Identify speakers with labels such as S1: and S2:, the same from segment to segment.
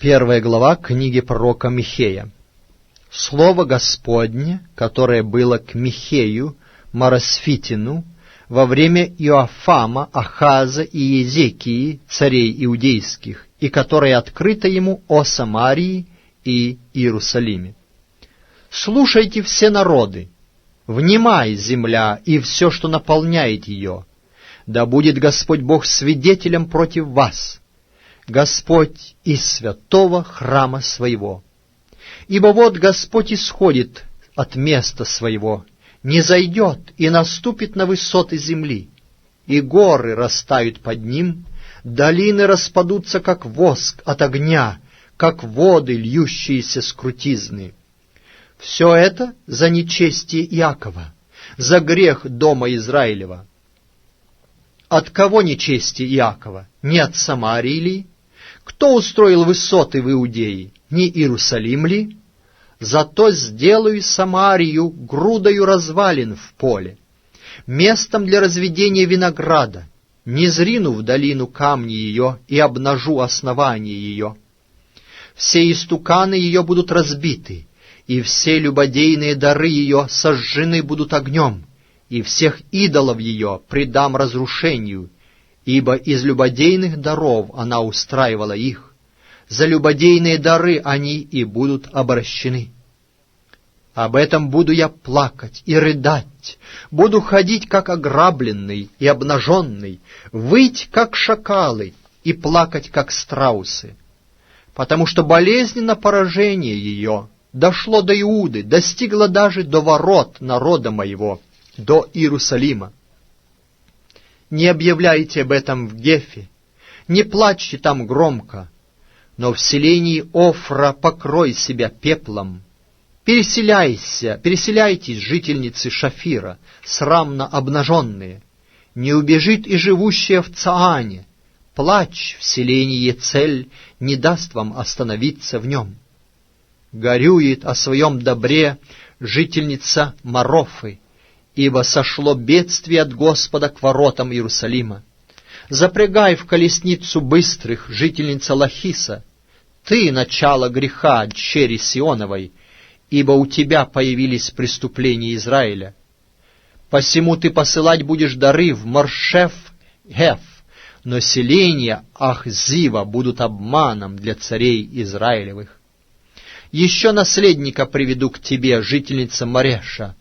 S1: Первая глава книги пророка Михея. Слово Господне, которое было к Михею, Марасфитину, во время Иоафама, Ахаза и Езекии, царей иудейских, и которое открыто ему о Самарии и Иерусалиме. «Слушайте все народы, внимай, земля, и все, что наполняет ее. Да будет Господь Бог свидетелем против вас, Господь из святого храма своего. Ибо вот Господь исходит от места своего, не зайдет и наступит на высоты земли, и горы растают под ним, долины распадутся, как воск от огня, как воды, льющиеся с крутизны. Все это за нечестие Иакова, за грех дома Израилева. От кого нечестие Иакова? Не от Самарии ли? Кто устроил высоты в Иудее? Не Иерусалим ли? Зато сделаю Самарию грудою развалин в поле, местом для разведения винограда, не зрину в долину камни ее и обнажу основание ее. Все истуканы ее будут разбиты, и все любодейные дары ее сожжены будут огнем, и всех идолов ее предам разрушению, ибо из любодейных даров она устраивала их, за любодейные дары они и будут обращены. Об этом буду я плакать и рыдать, буду ходить, как ограбленный и обнаженный, выть, как шакалы, и плакать, как страусы, потому что болезненно поражение ее дошло до Иуды, достигло даже до ворот народа моего, до Иерусалима. Не объявляйте об этом в Гефе, не плачьте там громко, но в селении Офра покрой себя пеплом. Переселяйся, переселяйтесь, жительницы Шафира, срамно обнаженные. Не убежит и живущая в Цаане. Плач в селении цель не даст вам остановиться в нем. Горюет о своем добре жительница Марофы, ибо сошло бедствие от Господа к воротам Иерусалима. Запрягай в колесницу быстрых, жительница Лахиса, ты — начало греха, дщери Сионовой, ибо у тебя появились преступления Израиля. Посему ты посылать будешь дары в Маршеф, Хеф, но селения Ахзива будут обманом для царей Израилевых. Еще наследника приведу к тебе, жительница Мареша,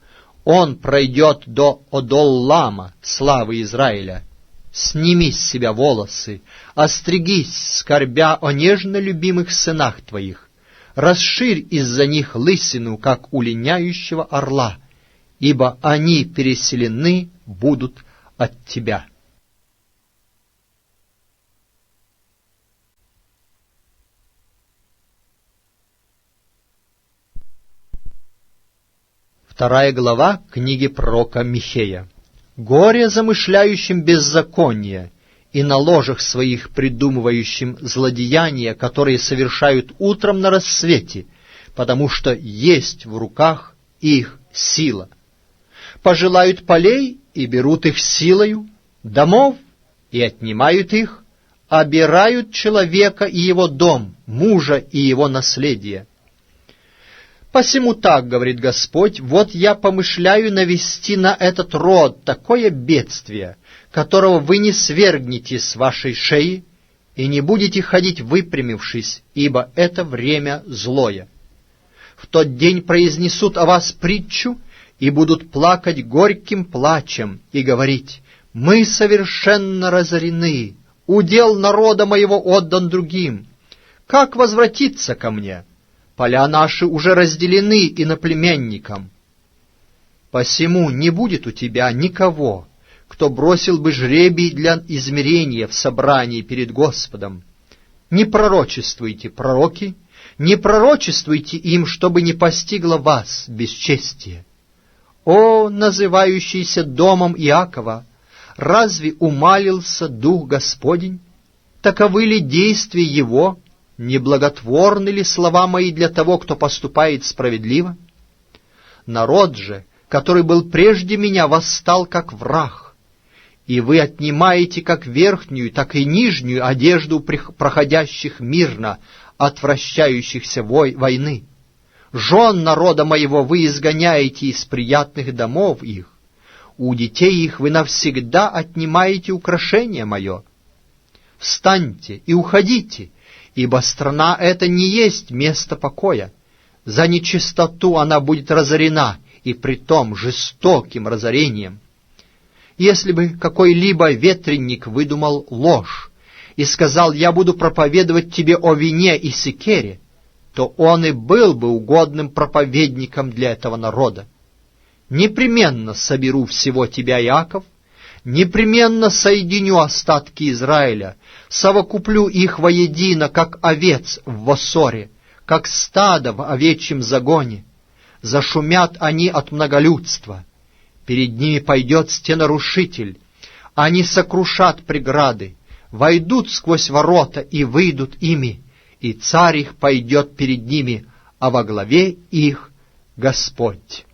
S1: он пройдет до Одоллама, славы Израиля. Сними с себя волосы, остригись, скорбя о нежно любимых сынах твоих. Расширь из-за них лысину, как у линяющего орла, ибо они переселены будут от тебя». Вторая глава книги пророка Михея. «Горе замышляющим беззаконие и на ложах своих придумывающим злодеяния, которые совершают утром на рассвете, потому что есть в руках их сила. Пожелают полей и берут их силою, домов и отнимают их, обирают человека и его дом, мужа и его наследие» Посему так, говорит Господь, вот я помышляю навести на этот род такое бедствие, которого вы не свергнете с вашей шеи и не будете ходить выпрямившись, ибо это время злое. В тот день произнесут о вас притчу и будут плакать горьким плачем и говорить, «Мы совершенно разорены, удел народа моего отдан другим. Как возвратиться ко мне?» Поля наши уже разделены иноплеменникам. Посему не будет у тебя никого, кто бросил бы жребий для измерения в собрании перед Господом. Не пророчествуйте, пророки, не пророчествуйте им, чтобы не постигло вас бесчестие. О, называющийся домом Иакова, разве умалился Дух Господень? Таковы ли действия Его, Неблаготворны ли слова мои для того, кто поступает справедливо? Народ же, который был прежде меня, восстал как враг, и вы отнимаете как верхнюю, так и нижнюю одежду проходящих мирно, отвращающихся вой войны. Жен народа моего вы изгоняете из приятных домов их, у детей их вы навсегда отнимаете украшение мое. Встаньте и уходите, ибо страна эта не есть место покоя. За нечистоту она будет разорена, и притом жестоким разорением. Если бы какой-либо ветренник выдумал ложь и сказал «Я буду проповедовать тебе о вине и секере», то он и был бы угодным проповедником для этого народа. Непременно соберу всего тебя, Яков, непременно соединю остатки Израиля, совокуплю их воедино, как овец в Восоре, как стадо в овечьем загоне. Зашумят они от многолюдства. Перед ними пойдет стенарушитель. Они сокрушат преграды, войдут сквозь ворота и выйдут ими, и царь их пойдет перед ними, а во главе их Господь.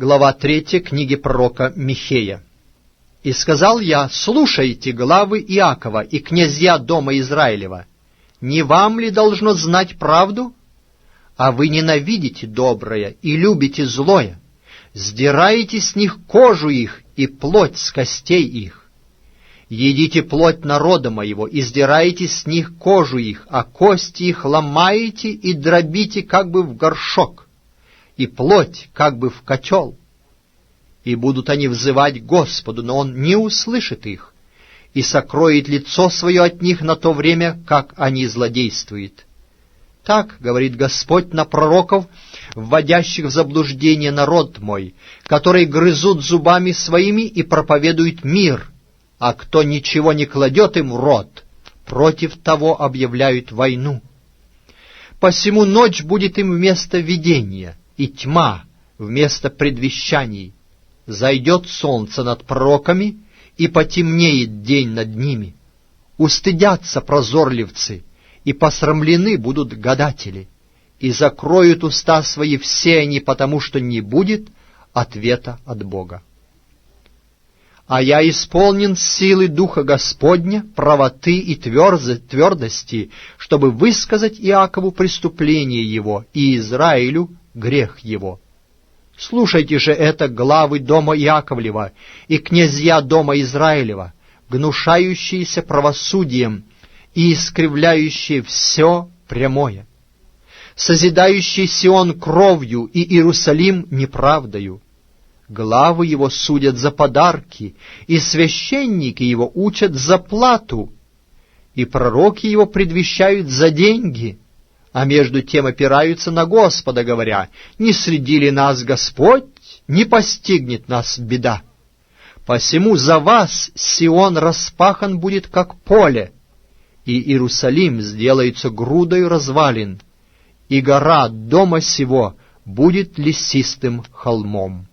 S1: Глава 3 книги пророка Михея. «И сказал я, слушайте главы Иакова и князья дома Израилева, не вам ли должно знать правду? А вы ненавидите доброе и любите злое, сдираете с них кожу их и плоть с костей их. Едите плоть народа моего и сдираете с них кожу их, а кости их ломаете и дробите как бы в горшок и плоть как бы в котел. И будут они взывать Господу, но Он не услышит их, и сокроет лицо свое от них на то время, как они злодействуют. Так, говорит Господь на пророков, вводящих в заблуждение народ мой, которые грызут зубами своими и проповедуют мир, а кто ничего не кладет им в рот, против того объявляют войну. Посему ночь будет им вместо видения, и тьма вместо предвещаний. Зайдет солнце над пророками, и потемнеет день над ними. Устыдятся прозорливцы, и посрамлены будут гадатели, и закроют уста свои все они, потому что не будет ответа от Бога. А я исполнен силы Духа Господня, правоты и твердости, чтобы высказать Иакову преступление его и Израилю грех его. Слушайте же это главы дома Яковлева и князья дома Израилева, гнушающиеся правосудием и искривляющие все прямое, созидающий Сион кровью и Иерусалим неправдою. Главы его судят за подарки, и священники его учат за плату, и пророки его предвещают за деньги — а между тем опираются на Господа, говоря, «Не среди ли нас Господь, не постигнет нас беда». Посему за вас Сион распахан будет, как поле, и Иерусалим сделается грудой развалин, и гора дома сего будет лесистым холмом.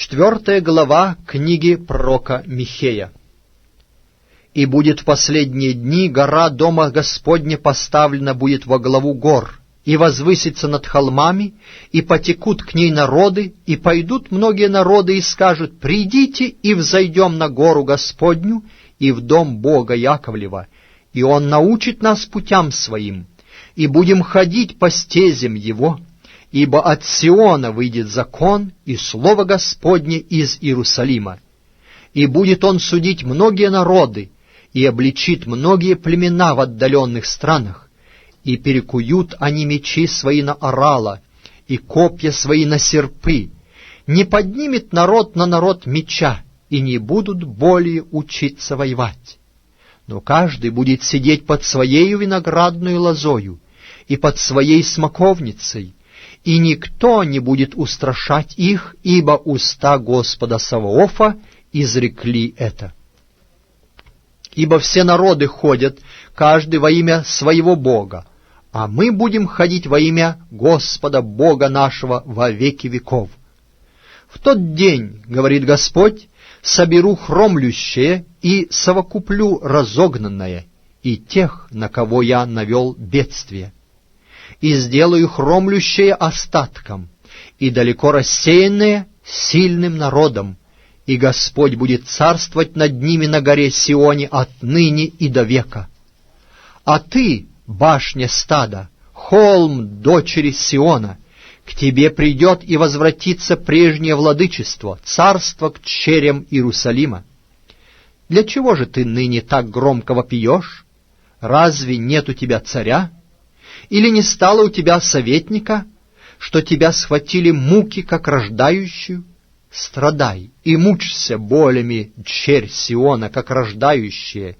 S1: Четвертая глава книги пророка Михея. «И будет в последние дни гора Дома Господня поставлена будет во главу гор, и возвысится над холмами, и потекут к ней народы, и пойдут многие народы и скажут, «Придите и взойдем на гору Господню и в дом Бога Яковлева, и Он научит нас путям Своим, и будем ходить по стезям Его» ибо от Сиона выйдет закон и слово Господне из Иерусалима. И будет он судить многие народы, и обличит многие племена в отдаленных странах, и перекуют они мечи свои на орала, и копья свои на серпы. Не поднимет народ на народ меча, и не будут более учиться воевать. Но каждый будет сидеть под своею виноградную лозою и под своей смоковницей, и никто не будет устрашать их, ибо уста Господа Саваофа изрекли это. Ибо все народы ходят, каждый во имя своего Бога, а мы будем ходить во имя Господа Бога нашего во веки веков. В тот день, говорит Господь, соберу хромлющее и совокуплю разогнанное, и тех, на кого я навел бедствие. И сделаю хромлющее остатком, и далеко рассеянное сильным народом, и Господь будет царствовать над ними на горе Сионе отныне и до века. А ты, башня стада, холм дочери Сиона, к тебе придет и возвратится прежнее владычество, царство к черям Иерусалима. Для чего же ты ныне так громко вопиешь? Разве нет у тебя царя? Или не стало у тебя советника, что тебя схватили муки, как рождающую? Страдай и мучься болями, черь Сиона, как рождающая,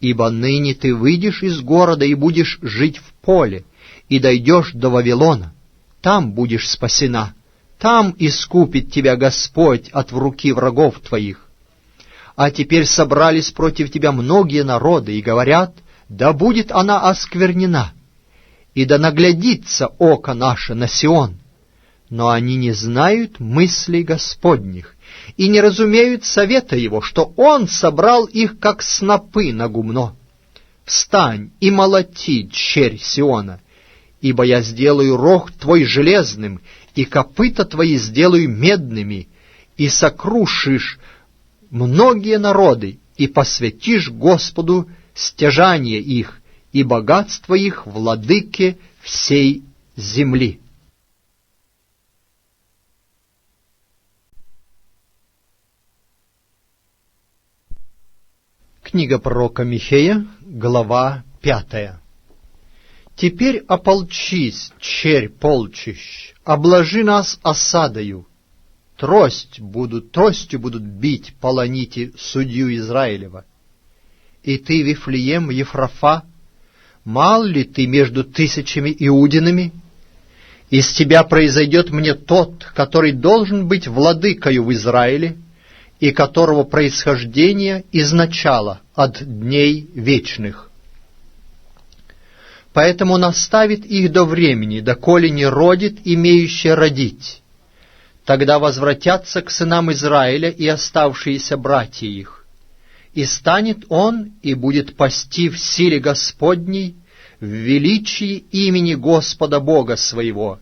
S1: ибо ныне ты выйдешь из города и будешь жить в поле, и дойдешь до Вавилона. Там будешь спасена, там искупит тебя Господь от в руки врагов твоих. А теперь собрались против тебя многие народы и говорят, да будет она осквернена, и да наглядится око наше на Сион. Но они не знают мыслей Господних и не разумеют совета Его, что Он собрал их, как снопы на гумно. Встань и молоти, черь Сиона, ибо я сделаю рог твой железным, и копыта твои сделаю медными, и сокрушишь многие народы, и посвятишь Господу стяжание их, и богатство их владыке всей земли. Книга пророка Михея, глава пятая. Теперь ополчись, черь полчищ, обложи нас осадою. Трость будут, тростью будут бить, полоните судью Израилева. И ты, Вифлеем, Ефрафа, мал ли ты между тысячами иудинами? Из тебя произойдет мне тот, который должен быть владыкою в Израиле, и которого происхождение изначало от дней вечных поэтому наставит их до времени, доколе не родит имеющий родить. Тогда возвратятся к сынам Израиля и оставшиеся братья их. И станет он и будет пасти в силе Господней, в величии имени Господа Бога своего,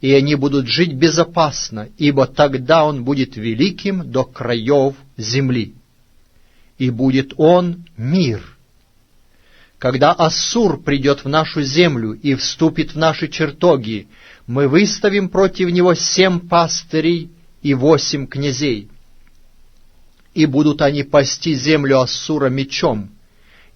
S1: и они будут жить безопасно, ибо тогда он будет великим до краев земли. И будет он мир — когда Ассур придет в нашу землю и вступит в наши чертоги, мы выставим против него семь пастырей и восемь князей. И будут они пасти землю Ассура мечом,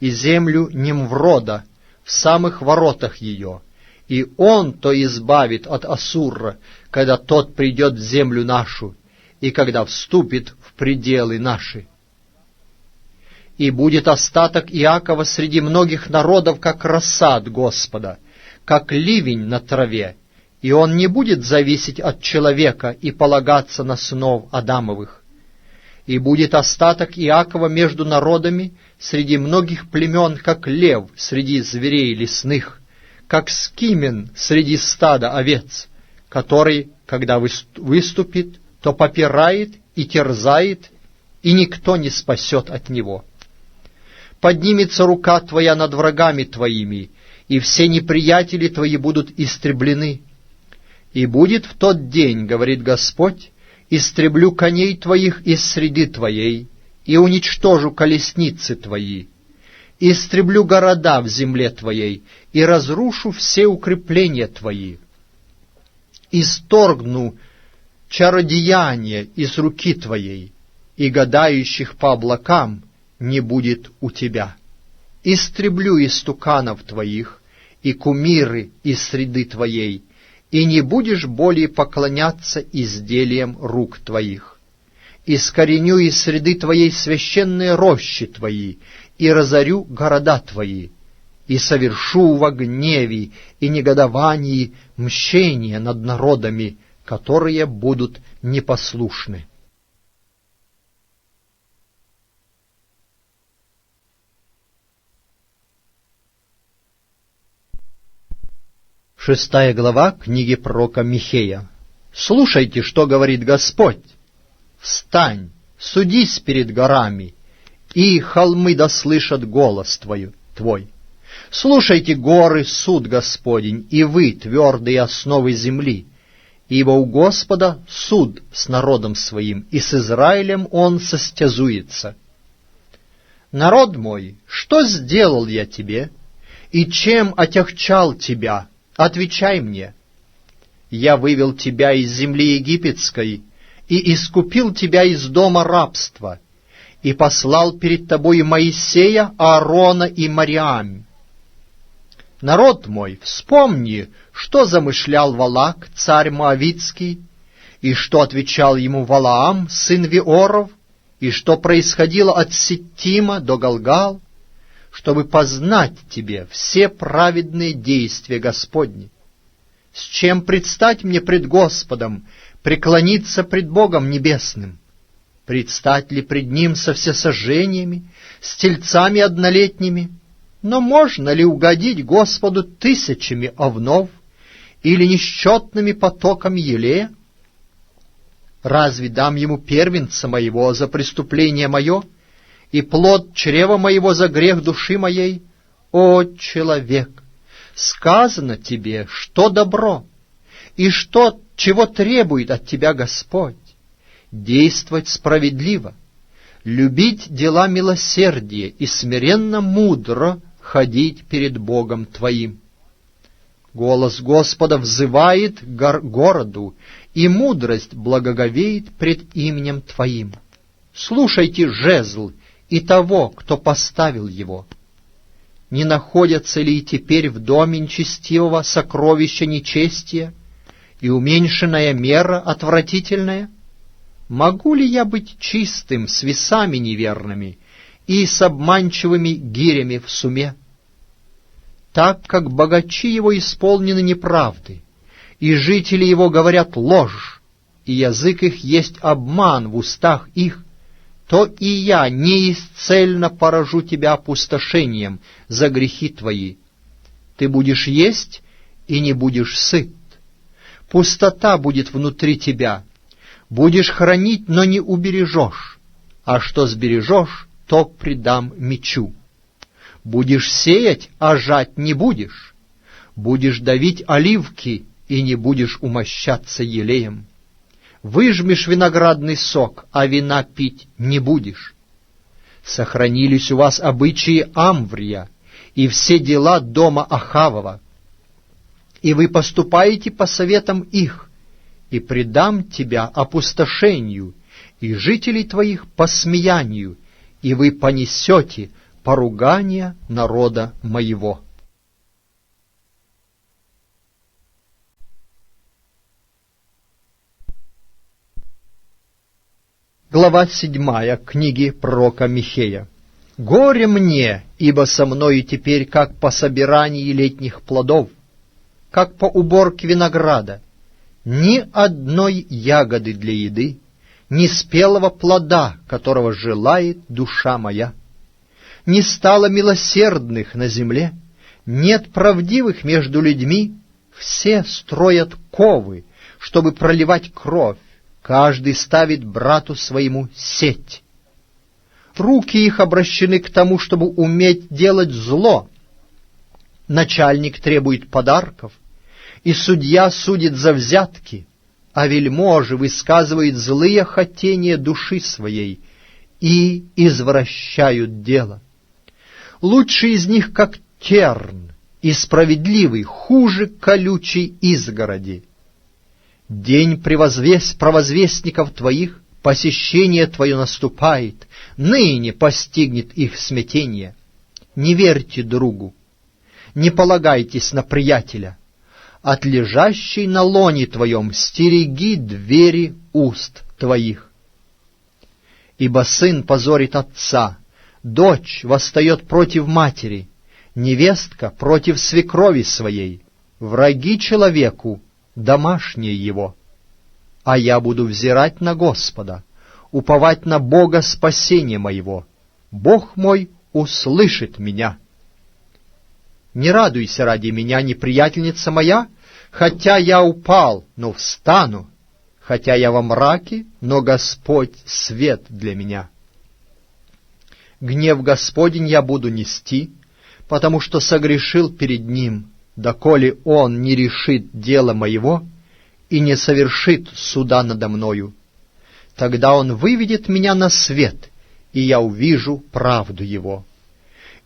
S1: и землю Немврода в самых воротах ее, и он то избавит от Ассура, когда тот придет в землю нашу, и когда вступит в пределы наши и будет остаток Иакова среди многих народов, как рассад Господа, как ливень на траве, и он не будет зависеть от человека и полагаться на сынов Адамовых. И будет остаток Иакова между народами среди многих племен, как лев среди зверей лесных, как скимен среди стада овец, который, когда выступит, то попирает и терзает, и никто не спасет от него» поднимется рука твоя над врагами твоими, и все неприятели твои будут истреблены. И будет в тот день, говорит Господь, истреблю коней твоих из среды твоей, и уничтожу колесницы твои. Истреблю города в земле твоей, и разрушу все укрепления твои. Исторгну чародеяние из руки твоей, и гадающих по облакам — не будет у тебя. Истреблю истуканов твоих и кумиры из среды твоей, и не будешь более поклоняться изделиям рук твоих. Искореню из среды твоей священные рощи твои, и разорю города твои, и совершу во гневе и негодовании мщение над народами, которые будут непослушны. Шестая глава книги пророка Михея. «Слушайте, что говорит Господь. Встань, судись перед горами, и холмы дослышат голос Твою. твой. Слушайте, горы, суд Господень, и вы, твердые основы земли, ибо у Господа суд с народом своим, и с Израилем он состязуется. Народ мой, что сделал я тебе, и чем отягчал тебя? Отвечай мне. Я вывел тебя из земли египетской и искупил тебя из дома рабства, и послал перед тобой Моисея, Аарона и Мариам. Народ мой, вспомни, что замышлял Валак, царь Моавицкий, и что отвечал ему Валаам, сын Виоров, и что происходило от Ситтима до Галгал, чтобы познать тебе все праведные действия Господни. С чем предстать мне пред Господом, преклониться пред Богом Небесным? Предстать ли пред Ним со всесожжениями, с тельцами однолетними? Но можно ли угодить Господу тысячами овнов или несчетными потоками елея? Разве дам ему первенца моего за преступление мое, и плод чрева моего за грех души моей? О, человек! Сказано тебе, что добро, и что, чего требует от тебя Господь. Действовать справедливо, любить дела милосердия и смиренно мудро ходить перед Богом твоим. Голос Господа взывает гор городу, и мудрость благоговеет пред именем Твоим. Слушайте жезл и того, кто поставил его. Не находятся ли теперь в доме нечестивого сокровища нечестия и уменьшенная мера отвратительная? Могу ли я быть чистым с весами неверными и с обманчивыми гирями в суме? Так как богачи его исполнены неправды, и жители его говорят ложь, и язык их есть обман в устах их, то и я неисцельно поражу тебя опустошением за грехи твои. Ты будешь есть и не будешь сыт. Пустота будет внутри тебя. Будешь хранить, но не убережешь. А что сбережешь, то предам мечу. Будешь сеять, а жать не будешь. Будешь давить оливки, и не будешь умощаться елеем. Выжмешь виноградный сок, а вина пить не будешь. Сохранились у вас обычаи Амврия и все дела дома Ахавова, и вы поступаете по советам их, и предам тебя опустошению, и жителей твоих по смеянию, и вы понесете поругание народа моего». Глава седьмая книги пророка Михея. «Горе мне, ибо со мною теперь как по собирании летних плодов, как по уборке винограда, ни одной ягоды для еды, ни спелого плода, которого желает душа моя. Не стало милосердных на земле, нет правдивых между людьми, все строят ковы, чтобы проливать кровь, Каждый ставит брату своему сеть. Руки их обращены к тому, чтобы уметь делать зло. Начальник требует подарков, и судья судит за взятки, а вельможи высказывает злые хотения души своей и извращают дело. Лучший из них, как терн, и справедливый, хуже колючей изгороди. День превозвес... провозвестников твоих, посещение твое наступает, ныне постигнет их смятение. Не верьте другу, не полагайтесь на приятеля. От лежащей на лоне твоем стереги двери уст твоих. Ибо сын позорит отца, дочь восстает против матери, невестка против свекрови своей, враги человеку домашнее его. А я буду взирать на Господа, уповать на Бога спасения моего. Бог мой услышит меня. Не радуйся ради меня, неприятельница моя, хотя я упал, но встану, хотя я во мраке, но Господь свет для меня. Гнев Господень я буду нести, потому что согрешил перед ним, доколе он не решит дело моего и не совершит суда надо мною. Тогда он выведет меня на свет, и я увижу правду его.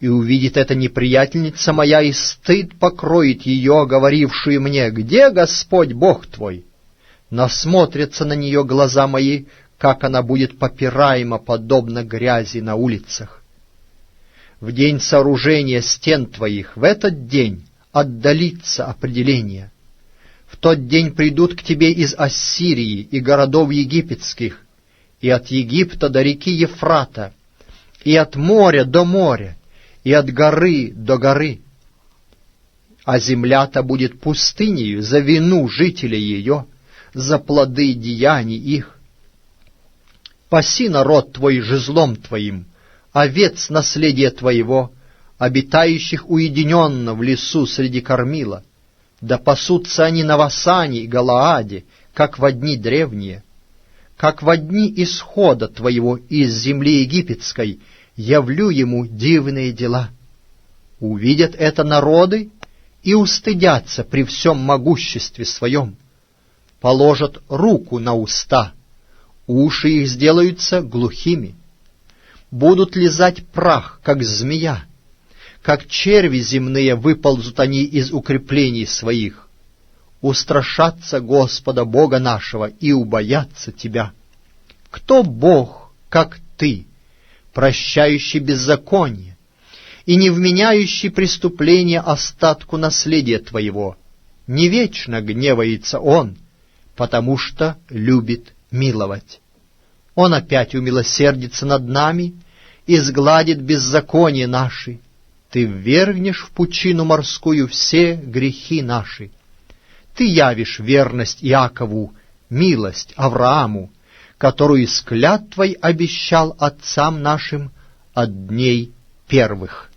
S1: И увидит эта неприятельница моя, и стыд покроет ее, говорившую мне, «Где Господь Бог твой?» Насмотрятся на нее глаза мои, как она будет попираема, подобно грязи на улицах. В день сооружения стен твоих, в этот день отдалится определение. В тот день придут к тебе из Ассирии и городов египетских, и от Египта до реки Ефрата, и от моря до моря, и от горы до горы. А земля-то будет пустынею за вину жителей ее, за плоды деяний их. Паси народ твой жезлом твоим, овец наследия твоего, обитающих уединенно в лесу среди кормила. Да пасутся они на Васане и Галааде, как в дни древние. Как в дни исхода твоего из земли египетской явлю ему дивные дела. Увидят это народы и устыдятся при всем могуществе своем. Положат руку на уста, уши их сделаются глухими. Будут лизать прах, как змея, как черви земные выползут они из укреплений своих. Устрашатся Господа Бога нашего и убоятся Тебя. Кто Бог, как Ты, прощающий беззаконие и не вменяющий преступление остатку наследия Твоего? Не вечно гневается Он, потому что любит миловать. Он опять умилосердится над нами и сгладит беззаконие наши, ты ввергнешь в пучину морскую все грехи наши. Ты явишь верность Иакову, милость Аврааму, которую из клятвой обещал отцам нашим от дней первых.